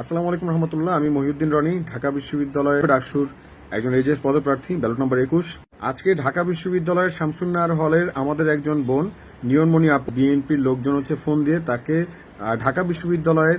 আসসালামু আলাইকুম রহমতুল্লাহ, আমি মহিউদ্দিন রনি, ঢাকা বিশ্ববিদ্যালয়ের ডাকসুর একজন এইচএস পদপ্রার্থী, ব্যালট নম্বর একুশ। আজকে ঢাকা বিশ্ববিদ্যালয়ের শামসুন্নার হলের আমাদের একজন বোন, নিয়নমণি আপু। বিএনপির লোকজন হচ্ছে ফোন দিয়ে তাকে ঢাকা বিশ্ববিদ্যালয়ের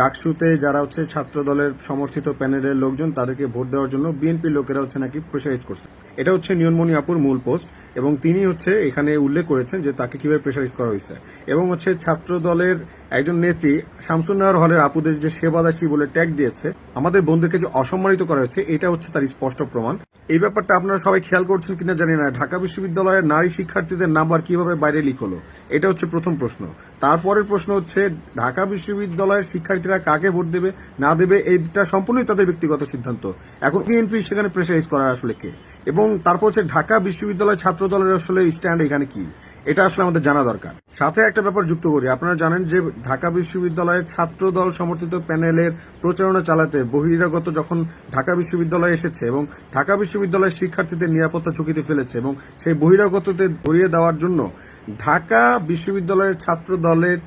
ডাকসুতে যারা হচ্ছে ছাত্র দলের সমর্থিত প্যানেলের লোকজন, তাদেরকে ভোট দেওয়ার জন্য বিএনপির লোকেরা হচ্ছে নাকি প্রেশারাইজ করছে। এটা হচ্ছে নিয়নমণি আপুর মূল পোস্ট এবং তিনি হচ্ছে এখানে উল্লেখ করেছেন যে তাকে কীভাবে প্রেশারাইজ করা হয়েছে। এবং হচ্ছে ছাত্র দলের একজন নেত্রী শামসুন্নাহর হলের আপুদের যে সেবাদাসী বলে ট্যাগ দিয়েছে, আমাদের বন্ধুকে যে অসম্মানিত করা হয়েছে, এটা হচ্ছে তার স্পষ্ট প্রমাণ। এই ব্যাপারটা আপনারা সবাই খেয়াল করছেন কিনা জানি না। ঢাকা বিশ্ববিদ্যালয়ের নারী শিক্ষার্থীদের নাম্বার কীভাবে বাইরে লিক হলো, এটা হচ্ছে প্রথম প্রশ্ন। তারপরের প্রশ্ন হচ্ছে, ঢাকা বিশ্ববিদ্যালয়ের শিক্ষার্থীরা কাকে ভোট দেবে, না দেবে, এইটা সম্পূর্ণই তাদের ব্যক্তিগত সিদ্ধান্ত। এখন বিএনপি সেখানে প্রেশারাইজ করার আসলে কে? এবং তারপর হচ্ছে ঢাকা বিশ্ববিদ্যালয় ছাত্র দলের আসলে স্ট্যান্ড এখানে কি? এটা আসলে আমাদের জানা দরকার। সাথে একটা ব্যাপার যুক্ত করি। আপনারা জানেন যে ঢাকা বিশ্ববিদ্যালয়ের ছাত্র দল সমর্থিত প্যানেলের প্রচারণা চালাতে বহিরাগত যখন ঢাকা বিশ্ববিদ্যালয়ে এসেছে এবং ঢাকা বিশ্ববিদ্যালয়ের শিক্ষার্থীদের নিরাপত্তা ঝুঁকিতে ফেলেছে এবং সেই বহিরাগততে ধরিয়ে দেওয়ার জন্য ঢাকা বিশ্ববিদ্যালয়ের ছাত্র দলের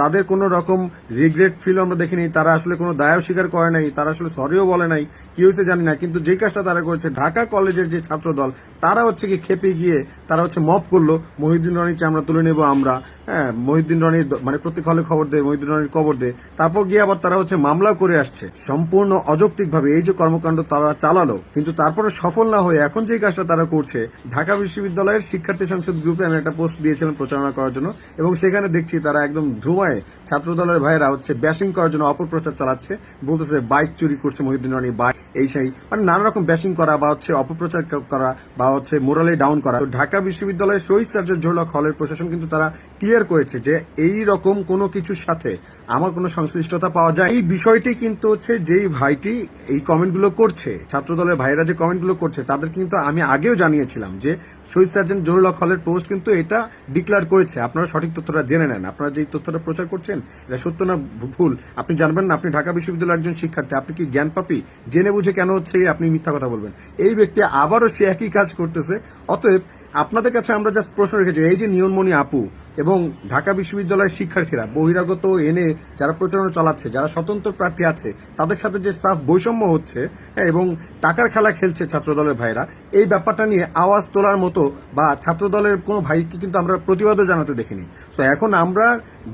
তাদের কোনো রকম রিগ্রেট ফিল আমরা দেখিনি। তারা আসলে কোনো দায়ও স্বীকার করে নাই, তারা আসলে সরিও বলে নাই, কি হয়েছে জানি না। কিন্তু যে কাজটা তারা করেছে, ঢাকা কলেজের যে ছাত্র দল তারা হচ্ছে কি খেপে গিয়ে, তারা হচ্ছে মপ করল, মহিউদ্দিন রনির চামড়া তুলে নেব আমরা। হ্যাঁ মহিউদ্দিন রনির মানে প্রত্যেক হলে খবর দেয়, মহিউদ্দিন রনির খবর দেয়। তারপর গিয়ে আবার তারা হচ্ছে মামলা করে আসছে। সম্পূর্ণ অযৌক্তিকভাবে এই যে কর্মকাণ্ড তারা চালালো, কিন্তু তারপরে সফল না হয়ে এখন যে কাজটা তারা করছে, ঢাকা বিশ্ববিদ্যালয়ের শিক্ষার্থী সংসদ গ্রুপে আমি একটা পোস্ট দিয়েছিলাম প্রচারণা করার জন্য। এবং সেখানে দেখছি তারা একদম ধুমায় ছাত্র দলের ভাইয়েরা হচ্ছে ব্যাশিং করার জন্য অপপ্রচার চালাচ্ছে। বলতেছে বাইক চুরি করছে মহিউদ্দিন রনি বাইক এই সেই। মানে নানা রকম ব্যাশিং করা বা হচ্ছে অপপ্রচার করা বা হচ্ছে মোরালে ডাউন করা। তো ঢাকা বিশ্ববিদ্যালয়ের শহীদ সার্জন জোহলক হলের প্রশাসন কিন্তু তারা ক্লিয়ার করেছে যে এই রকম কোনো কিছুর সাথে আমার কোনো সংশ্লিষ্টতা পাওয়া যায় এই বিষয়টি কিন্তু হচ্ছে যেই ভাইটি এই কমেন্টগুলো করছে ছাত্র দলের ভাইরা যে কমেন্টগুলো করছে, তাদের কিন্তু আমি আগেও জানিয়েছিলাম যে শহীদ সার্জন জহুরুল হলের পোস্ট কিন্তু এটা ডিক্লেয়ার করেছে, আপনারা সঠিক তথ্যটা জেনে নেন। আপনারা যে তথ্যটা প্রচার করছেন, এটা সত্য না ভুল? আপনি জানবেন না, আপনি ঢাকা বিশ্ববিদ্যালয়ের একজন শিক্ষার্থী, আপনি কি জ্ঞান পাপি? জেনে বুঝে কেন হচ্ছে আপনি মিথ্যা কথা বলবেন। এই ব্যক্তি আবারও সে একই কাজ করতেছে, অতএব আপনাদের কাছে আমরা জাস্ট প্রশ্ন রেখেছি, এই যে নিয়নমণি আপু এবং ঢাকা বিশ্ববিদ্যালয়ের শিক্ষার্থীরা বহিরাগত এনে যারা প্রচারণা চালাচ্ছে যারা স্বতন্ত্র প্রার্থী আছে তাদের সাথে যে সাফ বৈষম্য হচ্ছে হ্যাঁ, এবং টাকার খেলা খেলছে ছাত্রদলের ভাইরা এই ব্যাপারটা নিয়ে আওয়াজ তোলার মতো বা ছাত্রদলের কোনো ভাইকে কিন্তু আমরা প্রতিবাদও জানাতে দেখিনি। তো এখন আমরা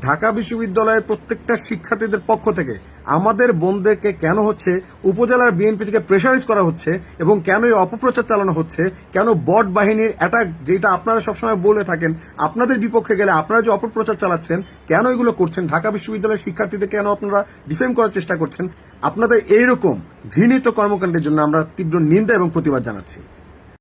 ঢাকা বিশ্ববিদ্যালয়ের প্রত্যেকটা শিক্ষার্থীদের পক্ষ থেকে আমাদের বোনদেরকে কেন হচ্ছে, উপজেলার বিএনপি থেকে প্রেশারাইজ করা হচ্ছে এবং কেন এই অপপ্রচার চালানো হচ্ছে, কেন বট বাহিনীর অ্যাটাক যেটা আপনারা সবসময় বলে থাকেন, আপনাদের বিপক্ষে গেলে আপনারা যে অপপ্রচার চালাচ্ছেন, কেন এগুলো করছেন, ঢাকা বিশ্ববিদ্যালয়ের শিক্ষার্থীদের কেন আপনারা ডিফেম করার চেষ্টা করছেন, আপনাদের এইরকম ঘৃণিত কর্মকাণ্ডের জন্য আমরা তীব্র নিন্দা এবং প্রতিবাদ জানাচ্ছি।